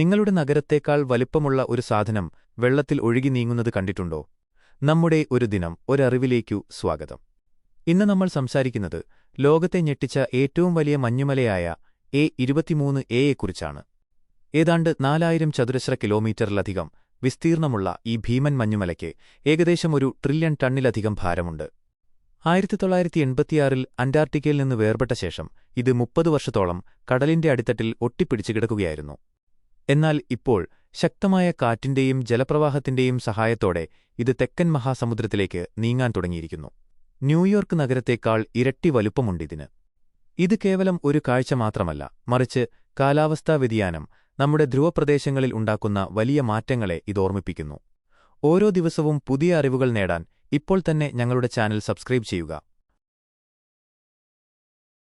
നിങ്ങളുടെ നഗരത്തേക്കാൾ വലിപ്പമുള്ള ഒരു സാധനം വെള്ളത്തിൽ ഒഴുകി നീങ്ങുന്നത് കണ്ടിട്ടുണ്ടോ? നമ്മുടെ ഒരു ദിനം ഒരറിവിലേക്കു സ്വാഗതം. ഇന്ന് നമ്മൾ സംസാരിക്കുന്നത് ലോകത്തെ ഞെട്ടിച്ച ഏറ്റവും വലിയ മഞ്ഞുമലയായ എ ഇരുപത്തിമൂന്ന് എയെക്കുറിച്ചാണ് ഏതാണ്ട് നാലായിരം ചതുരശ്ര കിലോമീറ്ററിലധികം വിസ്തീർണമുള്ള ഈ ഭീമൻ മഞ്ഞുമലയ്ക്ക് ഏകദേശം ഒരു ട്രില്യൺ ടണ്ണിലധികം ഭാരമുണ്ട്. ആയിരത്തി തൊള്ളായിരത്തി എൺപത്തിയാറിൽ അന്റാർട്ടിക്കയിൽ നിന്ന് വേർപെട്ട ശേഷം ഇത് മുപ്പത് വർഷത്തോളം കടലിന്റെ അടിത്തട്ടിൽ ഒട്ടിപ്പിടിച്ചു കിടക്കുകയായിരുന്നു. എന്നാൽ ഇപ്പോൾ ശക്തമായ കാറ്റിന്റെയും ജലപ്രവാഹത്തിന്റെയും സഹായത്തോടെ ഇത് തെക്കൻ മഹാസമുദ്രത്തിലേക്ക് നീങ്ങാൻ തുടങ്ങിയിരിക്കുന്നു. ന്യൂയോർക്ക് നഗരത്തേക്കാൾ ഇരട്ടി വലുപ്പമുണ്ടിതിന്. ഇത് കേവലം ഒരു കാഴ്ച മാത്രമല്ല മറിച്ച് കാലാവസ്ഥാ വ്യതിയാനം നമ്മുടെ ധ്രുവപ്രദേശങ്ങളിൽ ഉണ്ടാക്കുന്ന വലിയ മാറ്റങ്ങളെ ഇതോർമ്മിപ്പിക്കുന്നു ഓരോ ദിവസവും പുതിയ അറിവുകൾ നേടാൻ ഇപ്പോൾ തന്നെ ഞങ്ങളുടെ ചാനൽ സബ്സ്ക്രൈബ് ചെയ്യുക.